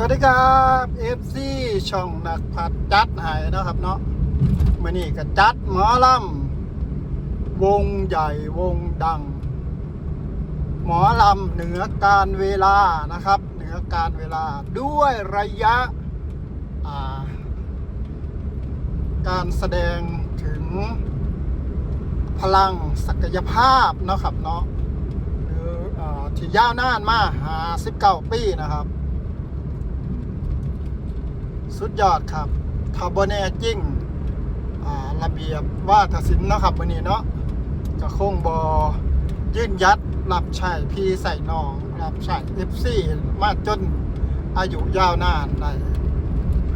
สวัสดีครับ FC ช่องนักพัดจัดหายนะครับเนาะมื่อนี้ก็จัดหมอลำวงใหญ่วงดัง หมอลำเหนือการเวลานะครับ เหนือการเวลาด้วยระยะาการแสดงถึงพลังศักยภาพนะครับเนาะหรืออที่ยาวนานมาหา19 ปีนะครับ สุดยอดครับทาบแน่จริงระเบียบว่าทศิลป์เนะครับวันนี้เนาะก็คงบอยื่นยัดรับใช้พี่ใส่นองรับใช้เอฟซีมาจนอายุยาวนานได้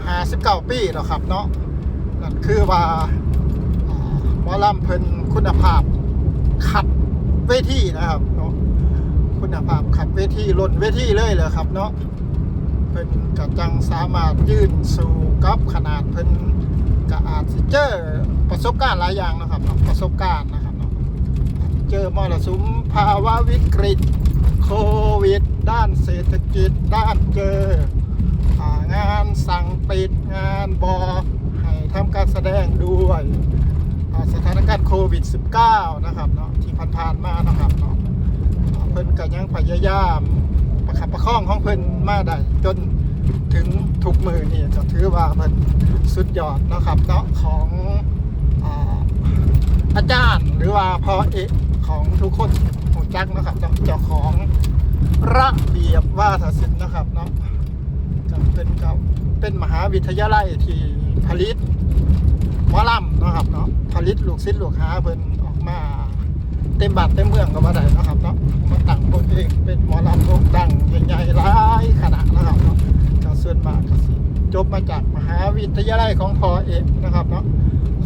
ห้าสิบเก้าปีแล้วครับเนาะนั่นคือว่าอ่าหมอลำเพิ่นคุณภาพขัดเวทีนะครับเนาะคุณภาพขัดเวทีล้นเวทีเลยเลยครับเนาะ เพิ่นกะจังสามารถยื่นสู่กับขนาดเพิ่นกะอาจสิเจอประสบการณ์หลายอย่างนะครับประสบการณ์นะครับเนาะเจอมรสุมภาวะวิกฤตโควิด ด้านเศรษฐกิจ ด้านเจองานสั่งปิดงานบอให้ทำการแสดงด้วยสถานการณ์โควิด -19 นะครับเนาะที่ผ่านๆมานะครับเนาะเพิ่นก็ยังพยายามประคับประคองของเพิ่นมาได้จน ถึงทุกมือนี่ก็ถือว่าเพิ่นสุดยอดนะครับเนาะของอาจารย์หรือว่าพ่อเอกของทุกคนหูจักนะครับเนาะเจ้าของระเบียบว่าศิลป์นะครับเนาะก็เป็นกับเป็นมหาวิทยาลัยที่ผลิตมอลำเนะครับเนาะผลิตลูกศิษย์ลูกหาเพิ่นออกมาเต็มบัตรเต็มเมืองก็มาได้นะครับเนาะมาตั้งบนเองเป็นมอลำโด่งดังใหญ่ๆหลายขนาดนะครับเนาะ ส่วนมากสิจบมาจากมหาวิทยาลัยของพอเอกนะครับเนาะ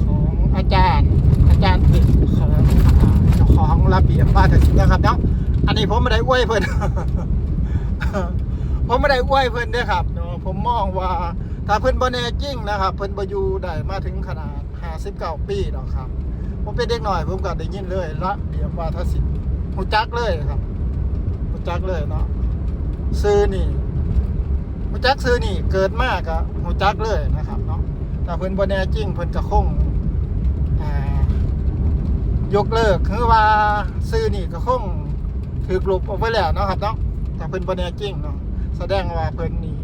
ของอาจารย์อาจารย์เอกของเจ้าของระเบียบบ้านศิลป์นะครับเนาะอันนี้ผมไม่ได้อวยเพิ่อนผมไม่ได้อวยเพิ่อนด้อครับเนาะผมมองว่าถ้าเพิ่อนบ่แน่จริงนะครับ เพิ่อนบอยูได้มาถึงขนาด59ปีหรอกครับผมเป็นเด็กหน่อยผมก็ได้ยินเลยละเบียบว่าทศิลป์หูจักเลยครับหูจักเลยเนาะซื้อนี่ หูจักซื้อนี่เกิดมากอะหูจักเลยนะครับเนาะแต่เพิ่นบ่แน่จริงเพิ่นก็คงยกเลิกคือว่าซื้อนี่ก็คงถือกลบออกไปแล้วเนาะครับเนาะแต่เพิ่นบ่แน่จริงเนาะแสดงว่าเพิ่นนี่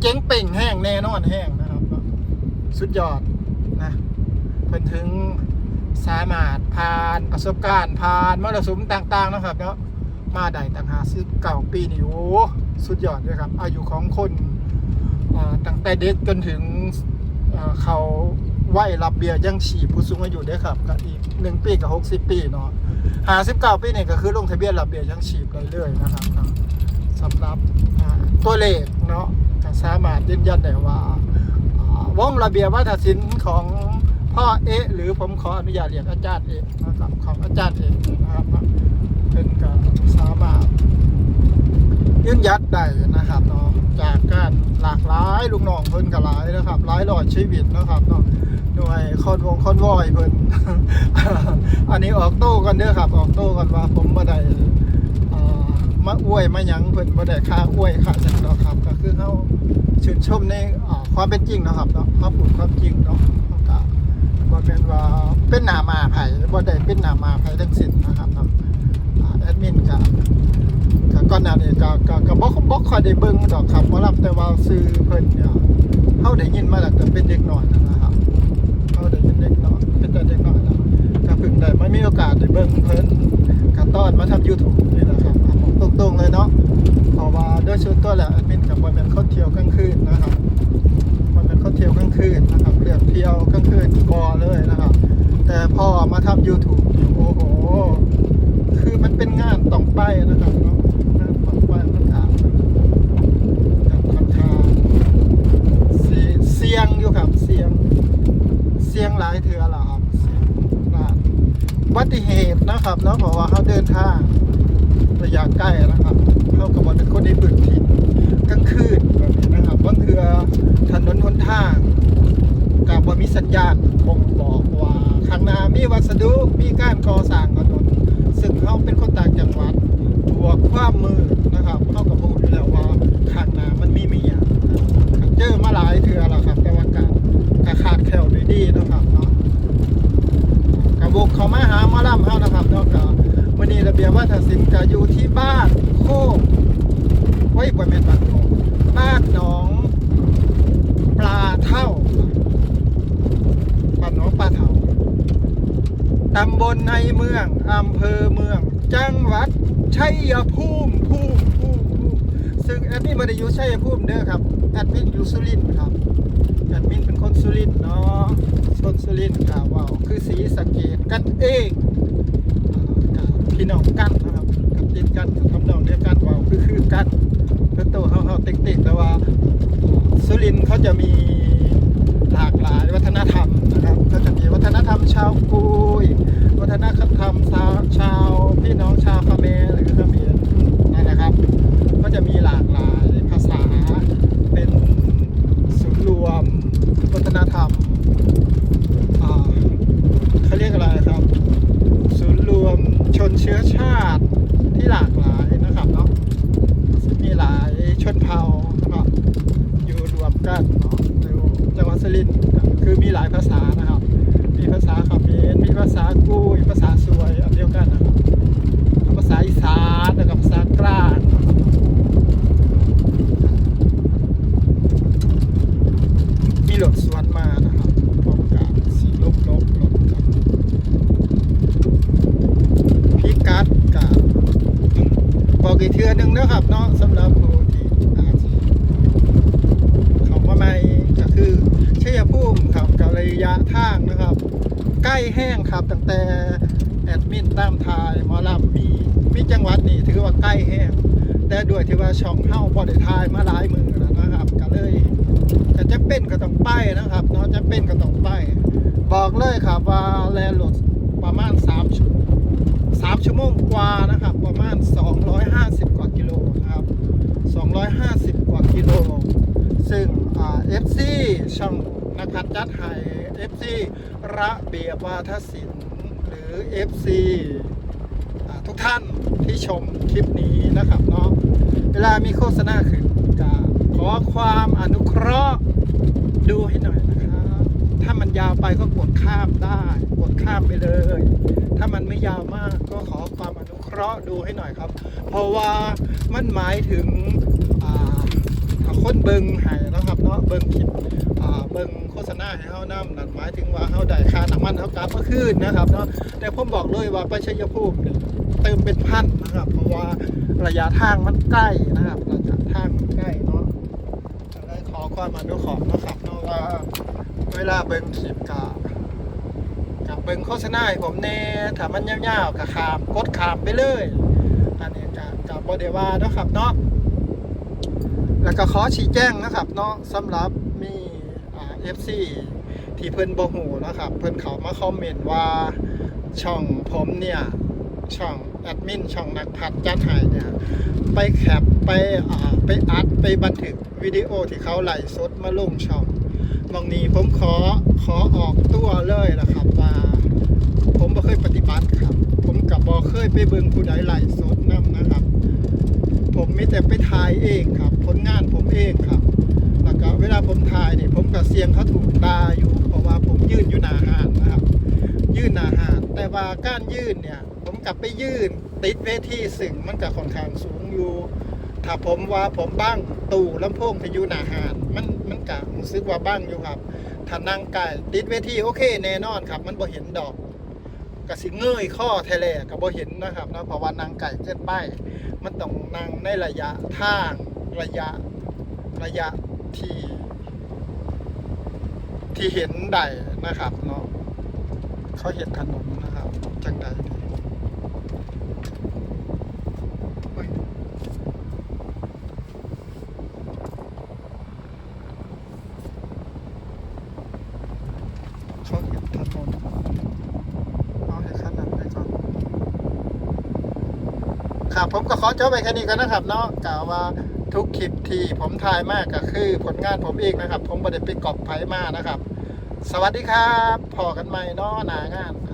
เจ๋งเป่งแห้งแน่นอนแห้งนะครับเนาะสุดยอดนะเพิ่นถึงสามารถผ่านประสบการณ์ผ่านมรสุมต่างๆนะครับเนาะมาได้ตั้งหาสิบเก้าปีนี่โอ้สุดยอดเลยครับ อายุของคน ตั้งแต่เด็กจนถึงเขาวัยรับเบี้ยยังชีผู้สูงอายุเด้ครับก็อีกหนึ่งปีกับหกสิบปีเนาะหาสิบเก้าปีนี่ก็คือลงทะเบียนรับเบี้ยยังชีพได้เลยนะครับเนาะสำหรับตัวเลขเนาะก็สามารถยืนยันได้ว่าวงระเบียบวัฒนศิลป์ของพ่อเอะหรือผมขออนุญาตเรียกอาจารย์เอกนะครับของอาจารย์เอกนะครับเนาะเป็นการสามารถยืนยัดได้นะครับเนาะ จากการหลากหลายลูกน้องเพิ่นก็หลายนะครับหลายร้อยชีวิตนะครับเนาะหน่วยคอนวงคอนวอยเพิ่นอันนี้ออกโต้กันเด้อครับ ออกโต้กันว่าผมบ่ได้มาอวยมาหยังเพิ่นบ่ได้ค่าอวยค่าหยังดอกครับ ก็คือเฮาชื่นชมในความเป็นจริงนะครับเนาะเขาพูดความจริงเนาะเขาก็บ่เป็นว่าเป็นหนามาไผบ่ได้เป็นหนามาไผทั้งสิ้นนะครับเนาะแอดมินก็ ก่อนหน้านี้ก็ก็ก็บ่บ่ค่อยได้เบิ่งดอกครับบ่รับแต่ว่าซื้อเพิ่นเนี่ยเฮาได้ยินมาแล้วแต่เป็นเด็กน้อยนะครับเฮาได้ยินเด็กน้อยเป็นแต่เด็กน้อยแล้วก็เพิ่งได้มามีโอกาสได้เบิ่งเพิ่นก็ตอนมาทำ YouTube นี่แหละครับตรงๆเลยเนาะเพราะว่าโดยส่วนตัวแหล้วแอดมินกับบอลเป็นเขาเที่ยวกลางคืนนะครับบอลเป็นเขาเที่ยวกลางคืนนะครับเรื่องเที่ยวกลางคืนบอเลยนะครับ แต่พอมาทำ YouTube โอ้โหคือมันเป็นงานต้องไปนะครับเนาะงานต้องไปมันก็กับค่อนข้างสิเสียงอยู่ครับเสียง เสียงหลายเทือแล้วครับอุบัติเหตุนะครับเนาะเพราะว่าเขาเดินทางระยะใกล้นะครับเท่ากับว่าเป็นคนในพื้นที่กลางคืนแบบนี้นะครับบางเทือถนนหนทางกับว่ามีสัญญาณบ่งบอกว่าข้างหน้ามีวัสดุมีการก่อสร้างถนนซึ่งเขาเป็นคนต่างจังหวัดบวกความมืดนะครับเขากับพูดอยู่แล้วว่าข้างหน้ามันมีมีอย่างนะ บ้านโคกไว้ยบ่แม่นบ้านโคกบ้านหนอง ปลาเท่าบ้านหนองปลาเท่าตำบลในเมื องอำเภอเมือง จังหวัดชัยภูมิภูมิภูมิภูมิซึ่งแอดมินไม่ได้อยู่ชัยภูมิเด้อครับแอดมินอยู่สุรินทร์ครับแอดมินเป็นคนสุรินทร์เนาะคนสุรินทร์กล่าวว่าคือสีสะเกตกันเองอ่ากับพี่น้องกันนะครับกับติดกันกับทำนองเดียวกันว่าคือคือกันเพื่อตัวเฮาเฮาเต็กๆแต่ว่าสุรินทร์เขาจะมีหลากหลายวัฒนธรรมนะครับ ก็จะมีวัฒนธรรมชาวกุย ฒนธรรมชาวชาวพี่น้องชาวคาเขมรหรือเขมรนั่นนะครับ ก็จะมีหลากหลายภาษาเป็นศูนย์รวมวัฒนธรรมอ่าเขาเรียกอะไรครับ ศูนย์รวมชนเชื้อชาติที่หลากหลายนะครับเนาะมีหลายชนเผ่านะครับ อยู่รวมกันเนาะอยู่จังหวัดสุรินทร์คือมีหลายภาษานะครับ มีภาษาเขมรมีภาษากุยภาษาสวยอันเดียวกันนะครับแล้วภาษาอีสานแล้วก็ภาษากลาง มีรถสวนมานะครับพร้อมกับสีลบลบลบครับพิกัดกับบอกอีกเทือหนึ่งนะครับเนาะสำหรับผู้ที่อาจจะเขามาใหม่ก็คือเชัยภูมิครับกับระยะทางนะครับ ใกล้แห้งครับตั้งแต่แอดมินตามทายมอลำมีมีจังหวัดนี่ถือว่าใกล้แห้งแต่ด้วยที่ว่าช่องเฮ้าบ่ได้ทายมาหลายมือแล้วนะครับก็เลย ก็จะเป็นก็ต้องไปนะครับเนาะจะเป็นก็ต้องไปบอกเลยครับว่าแลนด์รถประมาณ3ชั่วสามชั่วโมงกว่านะครับ ประมาณ 250 กว่ากิโลนะครับ 250 กว่ากิโล ซึ่งเอ่า FC ช่องนักพัฒจัดไห้ FC ระเบียบวาทศิลป์หรือ FC อ่าทุกท่านที่ชมคลิปนี้นะครับเนาะเวลามีโฆษณาขึ้นก็ อความอนุเคราะห์ดูให้หน่อยนะครับ ถ้ามันยาวไปก็กดข้ามได้ กดข้ามไปเลย ถ้ามันไม่ยาวมากก็ขอความอนุเคราะห์ดูให้หน่อยครับ เพราะว่ามันหมายถึงคนเบิงให้นะครับเนาะเบิงคลิปเบิงโฆษณาให้เฮานำนั่นหมายถึงว่าเฮาได้ค่าน้ำมันเฮากลับมาคืนนะครับเนาะแต่ผมบอกเลยว่าไปชัยภูมิเนี่ยเติมเป็นพันนะครับ เพราะว่าระยะทางมันใกล้นะครับระยะทางมันใกล้เนาะ ได้ขอความอนุเคราะห์นะครับเนาะว่าเวลาเบิงคลิปกับกับเบิงโฆษณาให้ผมแน่ถ้ามันยาวๆก็ขามกดขามไปเลย อันนี้กับกับบอเดว่าเนาะครับเนาะแล้วก็ขอชี้แจ้งนะครับเนาะสำหรับมีเอ่า FC ที่เพิ่นบ่ฮู้นะครับ เพิ่นเขามาคอมเมนต์ว่าช่องผมเนี่ย ช่อง แอดมินช่องนักพัฒจัดให้เนี่ยไปแคปไปอ่าไปอัดไปบันทึกวิดีโอที่เขาไลฟ์สดมาลงช่องมองนี้ผมขอขอออกตัวเลยนะครับว่าผมบ่เคยปฏิบัติครับ ผมกับบ่เคยไปเบิ่งผู้ใดไลฟ์สดนํนะครับ ผมมีแต่ไปถ่ายเองครับ ผลงานผมเองครับแล้วก็เวลาผมถ่ายเนี่ยผมกับเสียงเขาถูกตาอยู่ เพราะว่าผมยืนอยู่หน้าหานนะครับ ยืนหน้าหานแต่ว่าการยืนเนี่ย กลับไปยื่น ติดเวทีสิ่งมันกับค่อนข้างสูงอยู่ ถ้าผมว่าผมบ้างตู่ลำโพงที่อยู่หนาหานมันมันกะรู้สึกว่าบ้างอยู่ครับ ถ้านั่งไก่ติดเวทีโอเคแน่นอนครับ มันบ่เห็นดอกกะสิเงยข้อแทแลกับบ่เห็นนะครับนะเพราะว่านางไก่เกินไปมันต้องนั่งในระยะทางระยะระยะที่ที่เห็นได้นะครับเนาะเขาเห็นถนนนะครับ จังใดดีเฮ้ยเขาเห็น ถนนเอาให้ขนาดไปก่อนครับผมก็ขอจบไปแค่นี้กันนะครับเนาะกล่าวว่าทุกคลิปที่ผมถ่ายมากก็คือผลงานผมเองนะครับ ผมไม่ได้ไปกอบไผมานะครับ สวัสดีครับพอกันใหม่เนาะหนางานครับ